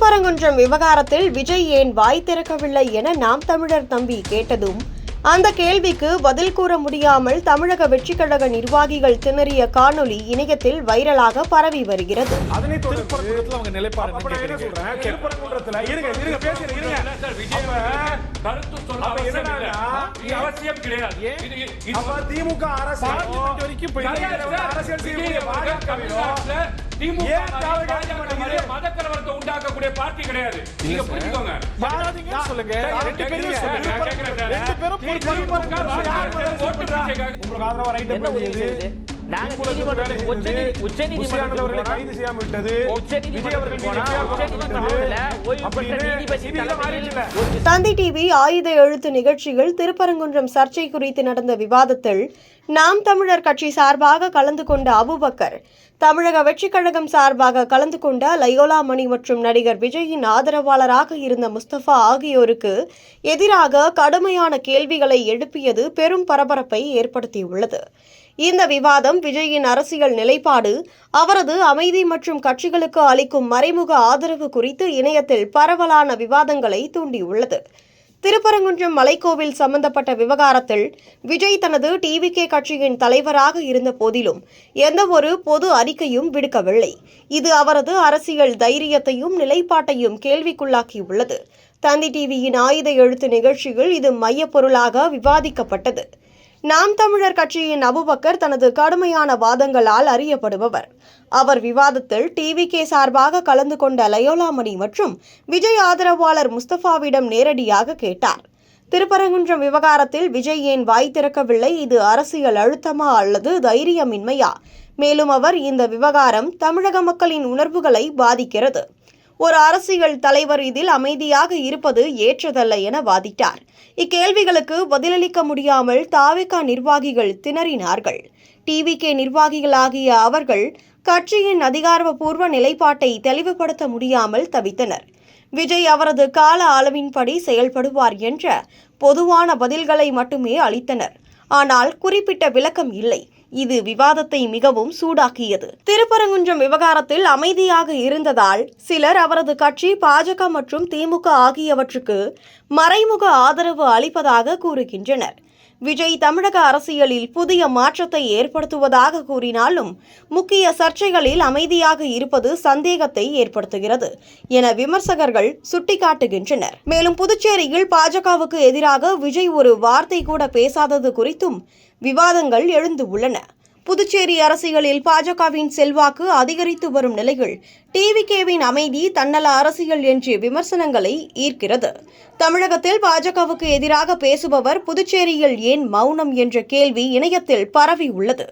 திருப்பரங்குன்றம் விவகாரத்தில் விஜய் ஏன் வாய் திறக்கவில்லை என நாம் தமிழர் தம்பி கேட்டதும் அந்த கேள்விக்கு பதில் கூற முடியாமல் தமிழக வெற்றிக் கழக நிர்வாகிகள் திணறிய காணொளி இணையத்தில் வைரலாக பரவி வருகிறது. திமுக. அரசியல் உண்டாக்கக்கூடிய பார்ட்டி கிடையாது. நீங்க புரிஞ்சுக்கோங்க. சொல்லுங்க. ரெண்டு பேரும். ரெண்டு பேரும் உங்களுக்கு ஆதரவா ரைட். ஒரு தந்தி டிவி ஆயுத எழுத்து நிகழ்ச்சியில் திருப்பரங்குன்றம் சர்ச்சை குறித்து நடந்த விவாதத்தில் நாம் தமிழர் கட்சி சார்பாக கலந்து கொண்ட அபுபக்கர் தமிழக வெற்றிக் கழகம் சார்பாக கலந்து கொண்ட லயோலா மணி மற்றும் நடிகர் விஜயின் ஆதரவாளராக இருந்த முஸ்தபா ஆகியோருக்கு எதிராக கடுமையான கேள்விகளை எழுப்பியது பெரும் பரபரப்பை ஏற்படுத்தியுள்ளது. இந்த விவாதம் விஜயின் அரசியல் நிலைப்பாடு அவரது அமைதி மற்றும் கட்சிகளுக்கு அளிக்கும் மறைமுக ஆதரவு குறித்து இணையத்தில் பரவலான விவாதங்களை தூண்டியுள்ளது. திருப்பரங்குன்றம் மலைக்கோவில் சம்பந்தப்பட்ட விவகாரத்தில் விஜய் தனது டிவிகே கட்சியின் தலைவராக இருந்த போதிலும் எந்தவொரு பொது அறிக்கையும் விடுக்கவில்லை. இது அவரது அரசியல் தைரியத்தையும் நிலைப்பாட்டையும் கேள்விக்குள்ளாக்கியுள்ளது. தந்தி டிவியின் ஆயுத எழுத்து நிகழ்ச்சியில் இது மையப்பொருளாக விவாதிக்கப்பட்டது. நாம் தமிழர் கட்சியின் அபுபக்கர் தனது கடுமையான வாதங்களால் அறியப்படுபவர். அவர் விவாதத்தில் டிவிகே சார்பாக கலந்து கொண்ட லயோலாமணி மற்றும் விஜய் ஆதரவாளர் முஸ்தபாவிடம் நேரடியாக கேட்டார். திருப்பரங்குன்றம் விவகாரத்தில் விஜய் ஏன் வாய் திறக்கவில்லை? இது அரசியல் அழுத்தமா அல்லது தைரியமின்மையா? மேலும் அவர் இந்த விவகாரம் தமிழக மக்களின் உணர்வுகளை பாதிக்கிறது. ஒரு அரசியல் தலைவர் இதில் அமைதியாக இருப்பது ஏற்றதல்ல என வாதிட்டார். இக்கேள்விகளுக்கு பதிலளிக்க முடியாமல் தாவேகா நிர்வாகிகள் திணறினார்கள். டிவிகே நிர்வாகிகளாகிய அவர்கள் கட்சியின் அதிகாரப்பூர்வ நிலைப்பாட்டை தெளிவுபடுத்த முடியாமல் தவித்தனர். விஜய் அவரது கால அளவின்படி செயல்படுவார் என்ற பொதுவான பதில்களை மட்டுமே அளித்தனர். ஆனால் குறிப்பிட்ட விளக்கம் இல்லை. இது விவாதத்தை மிகவும் சூடாக்கியது. திருப்பரங்குன்றம் விவகாரத்தில் அமைதியாக இருந்ததால் சிலர் அவரது கட்சி பாஜக மற்றும் திமுக ஆகியவற்றுக்கு மறைமுக ஆதரவு அளிப்பதாக கூறுகின்றனர். விஜய் தமிழக அரசியலில் புதிய மாற்றத்தை ஏற்படுத்துவதாக கூறினாலும் முக்கிய சர்ச்சைகளில் அமைதியாக இருப்பது சந்தேகத்தை ஏற்படுத்துகிறது என விமர்சகர்கள் சுட்டிக்காட்டுகின்றனர். மேலும் புதுச்சேரியில் பாஜகவுக்கு எதிராக விஜய் ஒரு வார்த்தை கூட பேசாதது குறித்தும் விவாதங்கள் எழுந்து உள்ளன. புதுச்சேரி அரசியலில் பாஜகவின் செல்வாக்கு அதிகரித்து வரும் நிலையில் டிவிகேவின் அமைதி தன்னல அரசியல் என்று விமர்சனங்களை ஈர்க்கிறது. தமிழகத்தில் பாஜகவுக்கு எதிராக பேசுபவர் புதுச்சேரியில் ஏன் மௌனம் என்ற கேள்வி இணையத்தில் பரவி உள்ளது